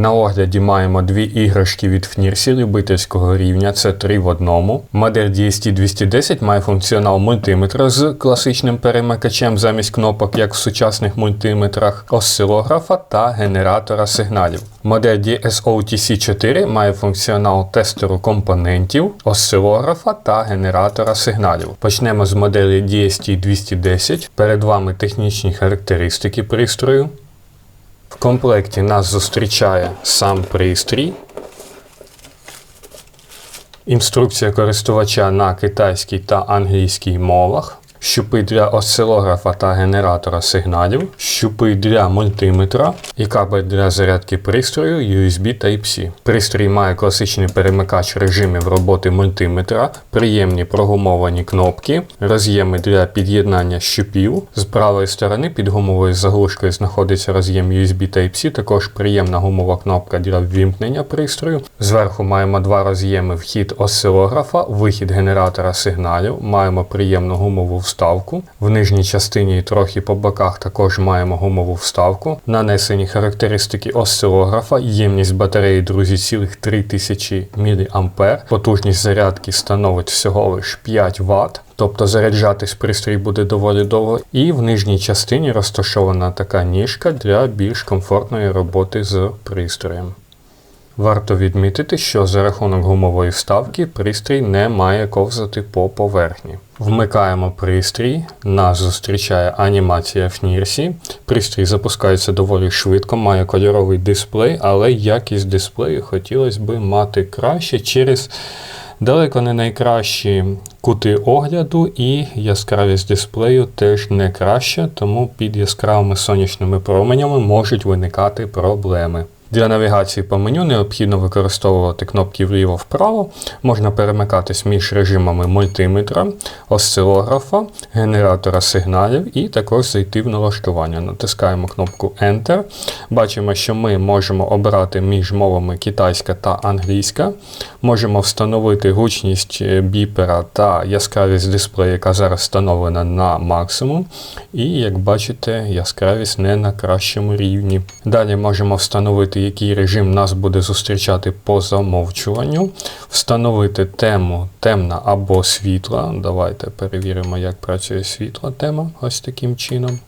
На огляді маємо дві іграшки від FNIRSI любительського рівня, це три в одному. Модель DST210 має функціонал мультиметра з класичним перемикачем замість кнопок, як в сучасних мультиметрах, осцилографа та генератора сигналів. Модель DSOTC4 має функціонал тестеру компонентів, осцилографа та генератора сигналів. Почнемо з моделі DST210. Перед вами технічні характеристики пристрою. В комплекті нас зустрічає сам пристрій. Інструкція користувача на китайській та англійській мовах. Щупи для осцилографа та генератора сигналів, щупи для мультиметра і кабель для зарядки пристрою USB Type-C. Пристрій має класичний перемикач режимів роботи мультиметра, приємні прогумовані кнопки, роз'єми для під'єднання щупів. З правої сторони під гумовою заглушкою знаходиться роз'єм USB Type-C, також приємна гумова кнопка для ввімкнення пристрою. Зверху маємо два роз'єми вхід осцилографа, вихід генератора сигналів. Маємо приємну гумову вставку. В нижній частині і трохи по боках також маємо гумову вставку. Нанесені характеристики осцилографа, ємність батареї, друзі, цілих 3000 мА. Потужність зарядки становить всього лиш 5 Вт. Тобто заряджатись пристрій буде доволі довго. І в нижній частині розташована така ніжка для більш комфортної роботи з пристроєм. Варто відмітити, що за рахунок гумової вставки пристрій не має ковзати по поверхні. Вмикаємо пристрій, нас зустрічає анімація в FNIRSI. Пристрій запускається доволі швидко, має кольоровий дисплей, але якість дисплею хотілося б мати краще через далеко не найкращі кути огляду і яскравість дисплею теж не краща, тому під яскравими сонячними променями можуть виникати проблеми. Для навігації по меню необхідно використовувати кнопки вліво-вправо. Можна перемикатись між режимами мультиметра, осцилографа, генератора сигналів і також зайти в налаштування. Натискаємо кнопку Enter. Бачимо, що ми можемо обрати між мовами китайська та англійська. Можемо встановити гучність біпера та яскравість дисплею, яка зараз встановлена на максимум. І, як бачите, яскравість не на кращому рівні. Далі можемо встановити який режим нас буде зустрічати по замовчуванню. Встановити тему темна або світла. Давайте перевіримо, як працює світла тема. Ось таким чином.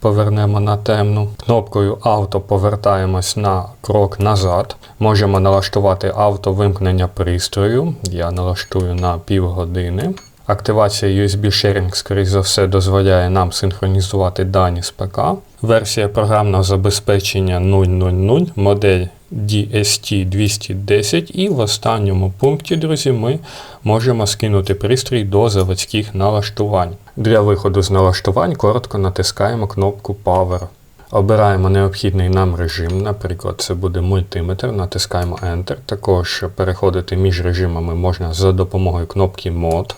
Повернемо на темну. Кнопкою авто повертаємось на крок назад. Можемо налаштувати автовимкнення пристрою. Я налаштую на півгодини. Активація USB Sharing, скоріш за все, дозволяє нам синхронізувати дані з ПК. Версія програмного забезпечення 0.0.0, модель DST210. І в останньому пункті, друзі, ми можемо скинути пристрій до заводських налаштувань. Для виходу з налаштувань коротко натискаємо кнопку Power. Обираємо необхідний нам режим, наприклад, це буде мультиметр, натискаємо Enter. Також переходити між режимами можна за допомогою кнопки Mod.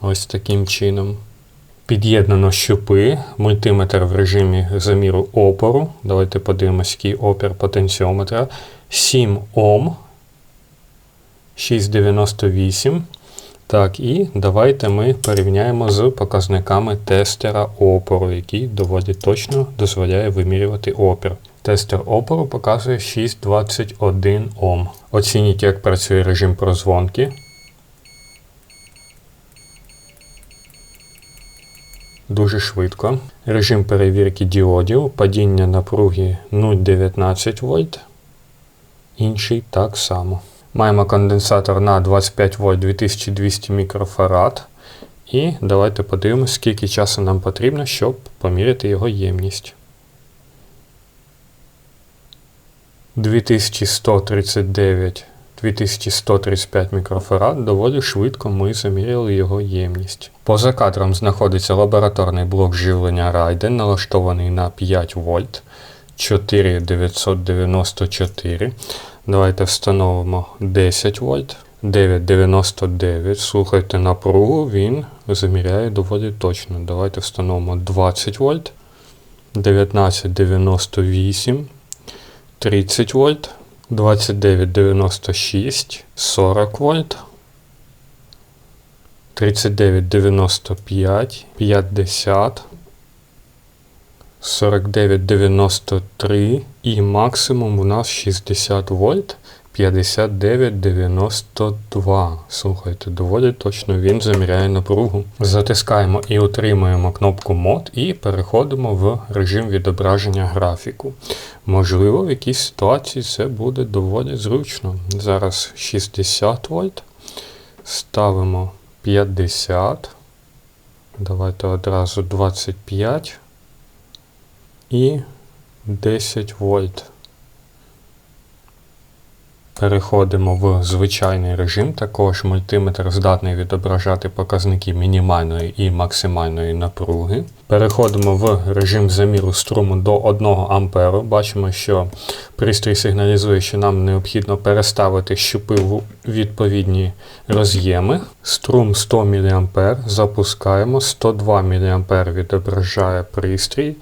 Ось таким чином. Під'єднано щупи, мультиметр в режимі заміру опору. Давайте подивимось, який опір потенціометра. 7 Ом. 698. Так, і давайте ми порівняємо з показниками тестера опору, який доволі точно дозволяє вимірювати опір. Тестер опору показує 6,21 Ом. Оцініть, як працює режим прозвонки. Дуже швидко. Режим перевірки діодів, падіння напруги 0,19 вольт. Інший так само. Маємо конденсатор на 25 вольт 2200 мікрофарад. І давайте подивимось, скільки часу нам потрібно, щоб поміряти його ємність. 2139 2135 мікрофарад, доволі швидко ми заміряли його ємність. Поза кадром знаходиться лабораторний блок живлення Raiden, налаштований на 5 вольт 4994. Давайте встановимо 10 вольт. 9,99. Слухайте напругу, він заміряє доволі точно. Давайте встановимо 20 вольт. 19,98, 30 вольт. 2996, 40 вольт, 3995, 50, 49,93 і максимум у нас 60 вольт 59,92. Слухайте, доволі точно він заміряє напругу. Затискаємо і утримуємо кнопку мод і переходимо в режим відображення графіку. Можливо, в якійсь ситуації це буде доволі зручно. Зараз 60 вольт. Ставимо 50. Давайте одразу 25 і 10 вольт. Переходимо в звичайний режим. Також мультиметр здатний відображати показники мінімальної і максимальної напруги. Переходимо в режим заміру струму до 1 А. Бачимо, що пристрій сигналізує, що нам необхідно переставити щупи в відповідні роз'єми. Струм 100 мА. Запускаємо. 102 мА відображає пристрій.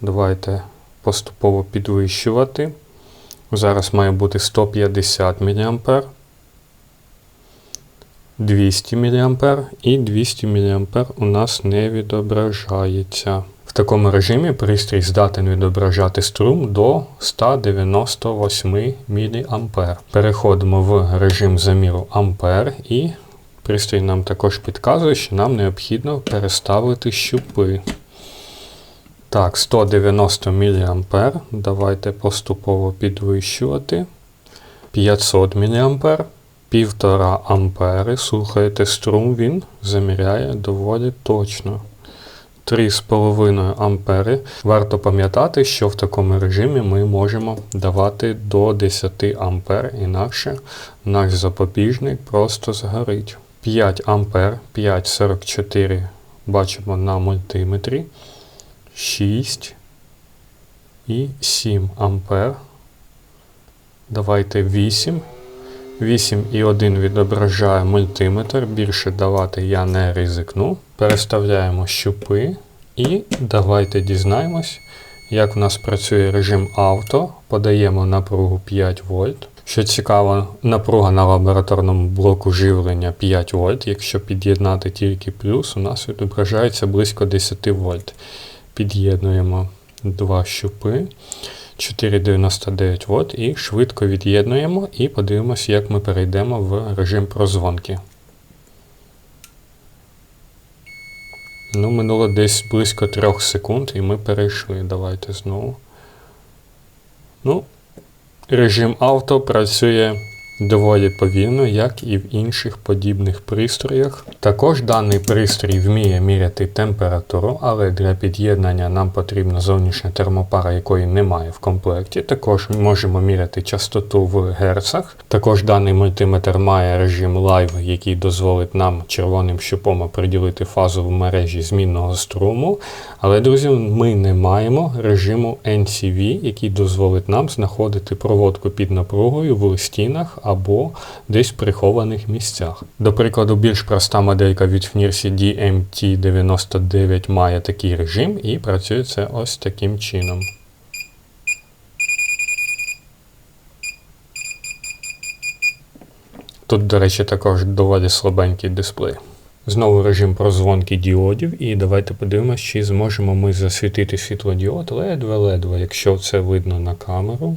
Давайте поступово підвищувати. Зараз має бути 150 мА, 200 мА і 200 мА у нас не відображається. В такому режимі пристрій здатен відображати струм до 198 мА. Переходимо в режим заміру ампер і пристрій нам також підказує, що нам необхідно переставити щупи. Так, 190 мА. Давайте поступово підвищувати. 500 мА. 1,5 ампери. Слухайте, струм він заміряє доволі точно. 3,5 ампери. Варто пам'ятати, що в такому режимі ми можемо давати до 10 ампер, інакше наш запобіжник просто згорить. 5 ампер, 5,44 бачимо на мультиметрі. 6 і 7 ампер. Давайте 8. 8,1 відображає мультиметр. Більше давати я не ризикну. Переставляємо щупи і давайте дізнаємось, як в нас працює режим авто. Подаємо напругу 5 вольт. Що цікаво, напруга на лабораторному блоку живлення 5 вольт. Якщо під'єднати тільки плюс, у нас відображається близько 10 вольт. Під'єднуємо два щупи 4,99 Вт і швидко від'єднуємо і подивимося, як ми перейдемо в режим прозвонки. Ну, Минуло десь близько 3 секунд і ми перейшли. Давайте знову. Ну, Режим авто працює доволі повільно, як і в інших подібних пристроях. Також даний пристрій вміє міряти температуру, але для під'єднання нам потрібна зовнішня термопара, якої немає в комплекті. Також можемо міряти частоту в герцах. Також даний мультиметр має режим Live, який дозволить нам червоним щупом приділити фазу в мережі змінного струму. Але, друзі, ми не маємо режиму NCV, який дозволить нам знаходити проводку під напругою в стінах або десь в прихованих місцях. До прикладу, більш проста моделька від FNIRSI DMT99 має такий режим і працює це ось таким чином. Тут, до речі, також доволі слабенький дисплей. Знову режим прозвонки діодів, і давайте подивимося, чи зможемо ми засвітити світлодіод ледве-ледве, якщо це видно на камеру.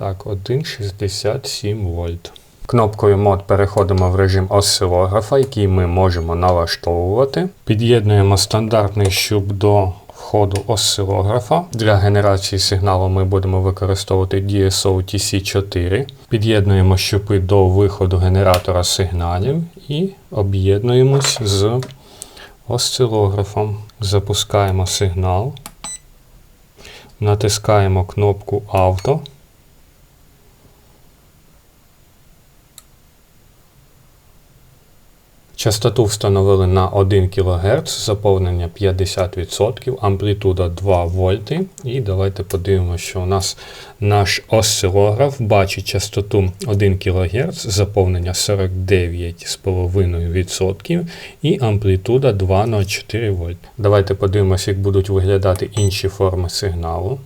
Так, 1,67 вольт. Кнопкою мод переходимо в режим осцилографа, який ми можемо налаштовувати. Під'єднуємо стандартний щуп до входу осцилографа. Для генерації сигналу ми будемо використовувати DSO TC4. Під'єднуємо щупи до виходу генератора сигналів і об'єднуємось з осцилографом. Запускаємо сигнал. Натискаємо кнопку Авто. Частоту встановили на 1 кГц, заповнення 50%, амплітуда 2 вольти. І давайте подивимося, що у нас наш осцилограф бачить частоту 1 кГц, заповнення 49,5% і амплітуда 2,04 вольт. Давайте подивимося, як будуть виглядати інші форми сигналу.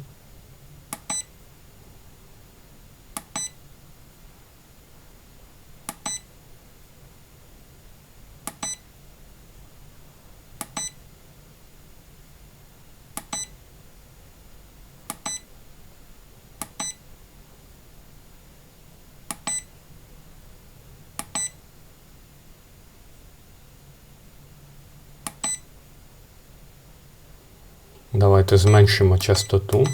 Давайте зменшимо частоту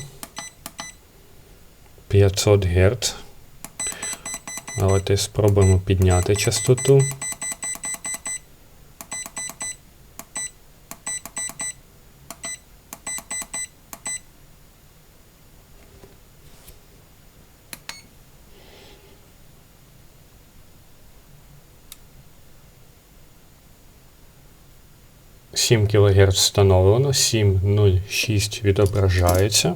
500 Гц. Давайте спробуємо підняти частоту. Сім кГц встановлено, 7.06 відображається.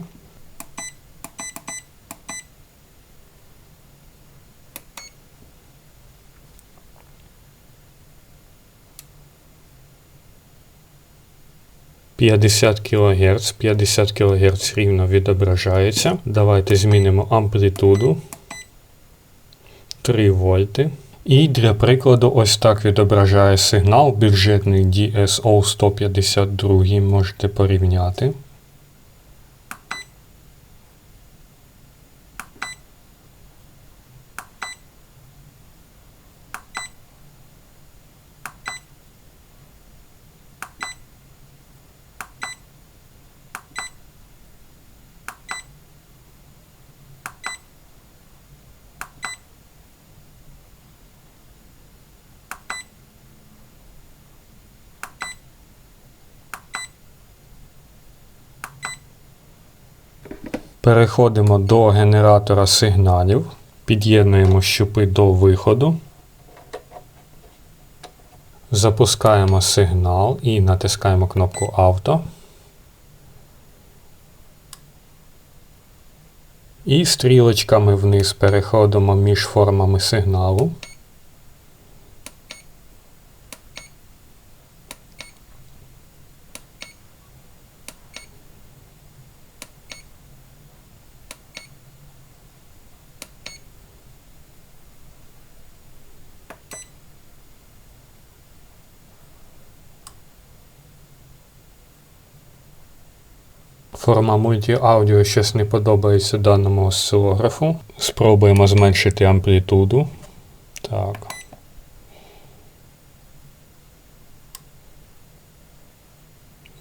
П'ятдесят кГц, 50 кГц рівно відображається. Давайте змінимо амплітуду 3 вольти. І для прикладу, ось так відображає сигнал бюджетний DSO 152, можете порівняти. Переходимо до генератора сигналів, під'єднуємо щупи до виходу, запускаємо сигнал і натискаємо кнопку Авто. І стрілочками вниз переходимо між формами сигналу. Форма мультіаудіо щось не подобається даному осцилографу. Спробуємо зменшити амплітуду. Так.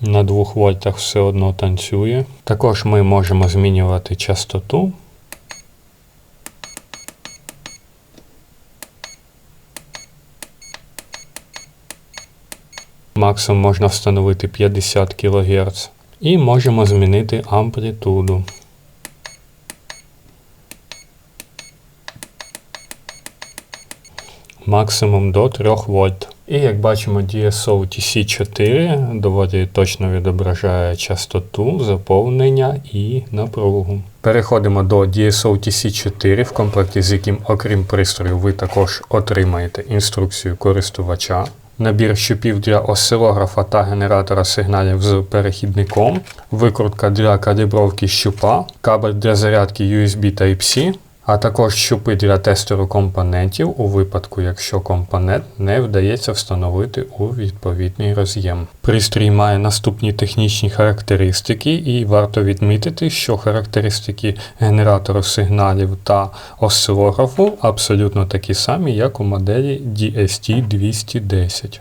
На 2 вольтах все одно танцює. Також ми можемо змінювати частоту. Максимум можна встановити 50 кГц. І можемо змінити амплітуду. Максимум до 3 вольт. І як бачимо, DSO TC4 доволі точно відображає частоту, заповнення і напругу. Переходимо до DSO TC4, в комплекті з яким, окрім пристрою, ви також отримаєте інструкцію користувача набір щупів для осцилографа та генератора сигналів з перехідником, викрутка для калібровки щупа, кабель для зарядки USB Type-C, а також щупи для тестеру компонентів у випадку, якщо компонент не вдається встановити у відповідний роз'єм. Пристрій має наступні технічні характеристики, і варто відмітити, що характеристики генератору сигналів та осцилографу абсолютно такі самі, як у моделі DST210.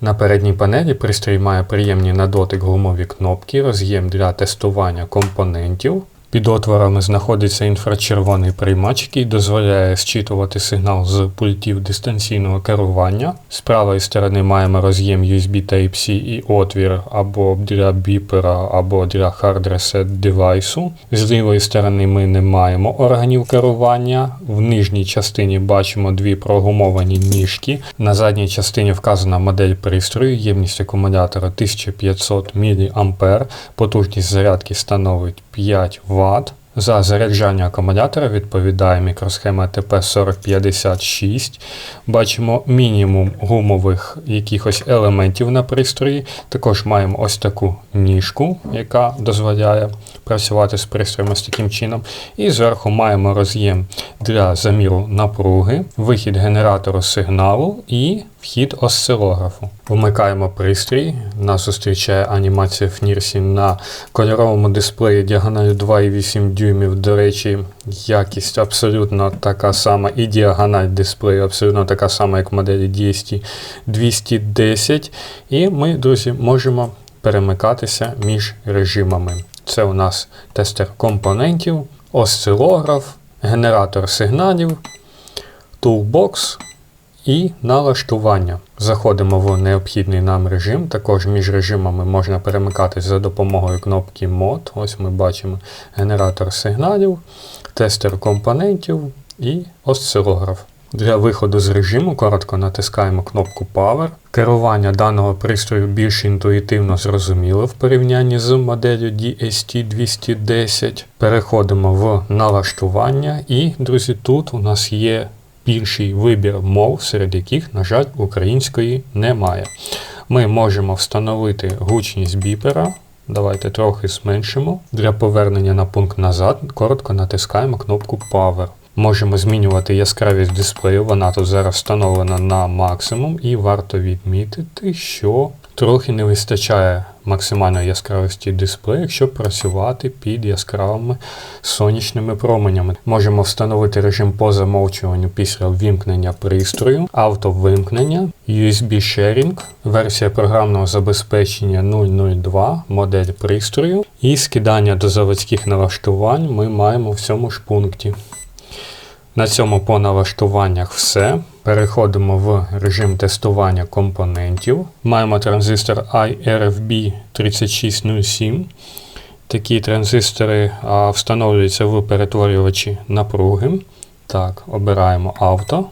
На передній панелі пристрій має приємні на дотик гумові кнопки, роз'єм для тестування компонентів, під отворами знаходиться інфрачервоний приймач, який дозволяє зчитувати сигнал з пультів дистанційного керування. З правої сторони маємо роз'єм USB Type-C і отвір або для біпера, або для hard reset девайсу. З лівої сторони ми не маємо органів керування. В нижній частині бачимо дві прогумовані ніжки. На задній частині вказана модель пристрою, ємність акумулятора 1500 мА, потужність зарядки становить 5 Вт. Вт. За заряджання акумулятора відповідає мікросхема ТП4056. Бачимо мінімум гумових якихось елементів на пристрої. Також маємо ось таку ніжку, яка дозволяє працювати з пристроєм ось таким чином. І зверху маємо роз'єм для заміру напруги, вихід генератору сигналу і вхід осцилографу. Вмикаємо пристрій. Нас зустрічає анімація FNIRSI на кольоровому дисплеї діагоналю 2,8 дюймів. До речі, якість абсолютно така сама, і діагональ дисплею абсолютно така сама, як в моделі DST 210. І ми, друзі, можемо перемикатися між режимами. Це у нас тестер компонентів, осцилограф, генератор сигналів, Toolbox і налаштування. Заходимо в необхідний нам режим. Також між режимами можна перемикатись за допомогою кнопки Mod. Ось ми бачимо генератор сигналів, тестер компонентів і осцилограф. Для виходу з режиму коротко натискаємо кнопку Power. Керування даного пристрою більш інтуїтивно зрозуміло в порівнянні з моделлю DST210. Переходимо в налаштування і, друзі, тут у нас є більший вибір мов, серед яких, на жаль, української немає. Ми можемо встановити гучність біпера. Давайте трохи зменшимо. Для повернення на пункт назад коротко натискаємо кнопку Power. Можемо змінювати яскравість дисплею, вона тут зараз встановлена на максимум, і варто відмітити, що трохи не вистачає максимальної яскравості дисплею, щоб працювати під яскравими сонячними променями. Можемо встановити режим по замовчуванню після ввімкнення пристрою, автовимкнення, USB Sharing, версія програмного забезпечення 002, модель пристрою і скидання до заводських налаштувань ми маємо в цьому ж пункті. На цьому по налаштуваннях все. Переходимо в режим тестування компонентів. Маємо транзистор IRFB 3607. Такі транзистори а, встановлюються в перетворювачі напруги. Так, обираємо авто.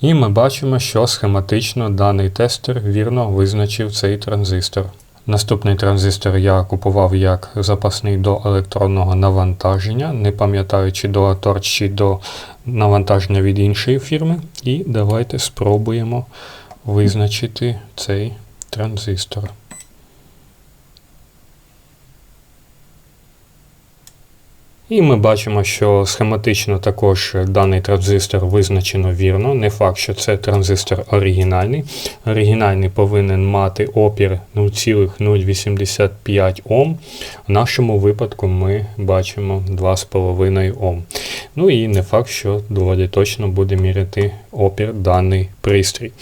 І ми бачимо, що схематично даний тестер вірно визначив цей транзистор. Наступний транзистор я купував як запасний до електронного навантаження, не пам'ятаю, чи до Ator, чи до навантаження від іншої фірми. І давайте спробуємо визначити цей транзистор. І ми бачимо, що схематично також даний транзистор визначено вірно. Не факт, що це транзистор оригінальний. Оригінальний повинен мати опір 0,085 Ом. В нашому випадку ми бачимо 2,5 Ом. Ну і не факт, що доволі точно буде міряти опір даний пристрій.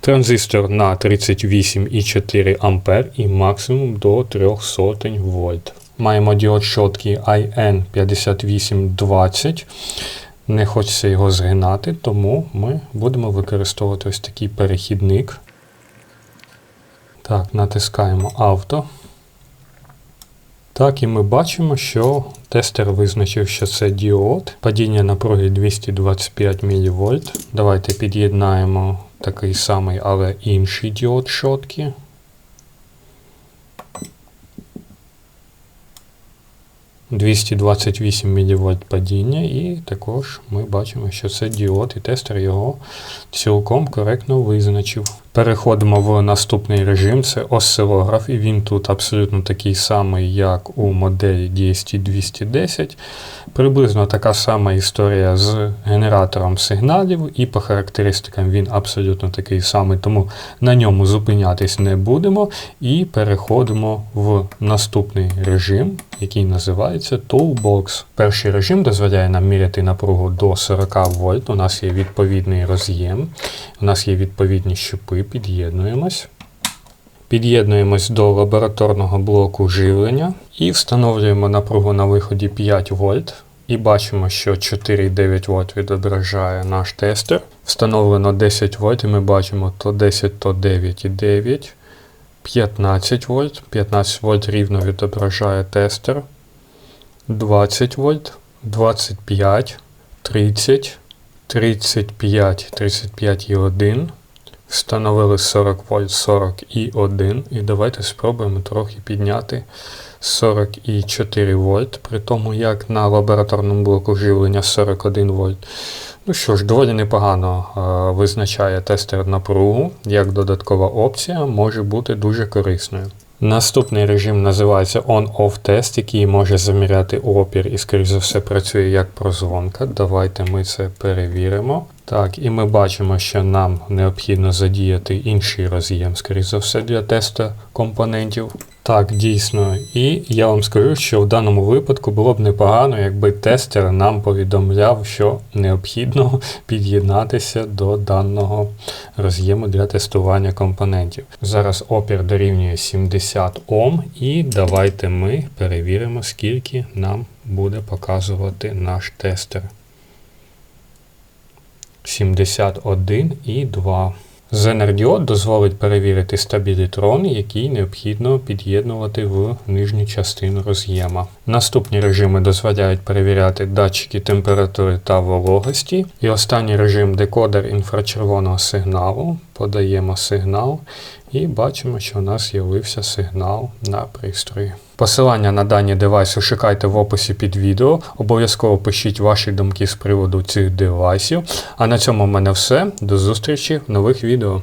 Транзистор на 38,4 А і максимум до 300 вольт. Маємо діод щотки IN5820. Не хочеться його згинати, тому ми будемо використовувати ось такий перехідник. Так, натискаємо авто. Так, і ми бачимо, що тестер визначив, що це діод. Падіння напруги 225 мВ. Давайте під'єднаємо такий самий, але інший діод щотки. 228 мВ падіння, і також ми бачимо, що це діод, і тестер його цілком коректно визначив. Переходимо в наступний режим, це осцилограф, і він тут абсолютно такий самий, як у моделі DST210. Приблизно така сама історія з генератором сигналів, і по характеристикам він абсолютно такий самий, тому на ньому зупинятись не будемо. І переходимо в наступний режим, який називається Toolbox. Перший режим дозволяє нам міряти напругу до 40 вольт. У нас є відповідний роз'єм, у нас є відповідні щупи, під'єднуємось. Під'єднуємось до лабораторного блоку живлення і встановлюємо напругу на виході 5 вольт. І бачимо, що 4,9 вольт відображає наш тестер. Встановлено 10 вольт, і ми бачимо то 10, то 9,9. 15 вольт. 15 вольт рівно відображає тестер. 20 вольт, 25, 30, 35, 35,1. Встановили 40 вольт 40,1. І давайте спробуємо трохи підняти 44 вольт, при тому як на лабораторному блоку живлення 41 вольт. Ну що ж, доволі непогано е, визначає тестер напругу, як додаткова опція може бути дуже корисною. Наступний режим називається On-Off Test, який може заміряти опір і, скоріш за все, працює як прозвонка. Давайте ми це перевіримо. Так, і ми бачимо, що нам необхідно задіяти інший роз'єм, скоріш за все, для тесту компонентів. Так, дійсно. І я вам скажу, що в даному випадку було б непогано, якби тестер нам повідомляв, що необхідно під'єднатися до даного роз'єму для тестування компонентів. Зараз опір дорівнює 70 Ом, і давайте ми перевіримо, скільки нам буде показувати наш тестер. 71 і 2. Зенердіод дозволить перевірити стабілітрон, який необхідно під'єднувати в нижню частину роз'єма. Наступні режими дозволяють перевіряти датчики температури та вологості. І останній режим декодер інфрачервоного сигналу. Подаємо сигнал і бачимо, що у нас з'явився сигнал на пристрої. Посилання на дані девайси шукайте в описі під відео. Обов'язково пишіть ваші думки з приводу цих девайсів. А на цьому в мене все. До зустрічі в нових відео.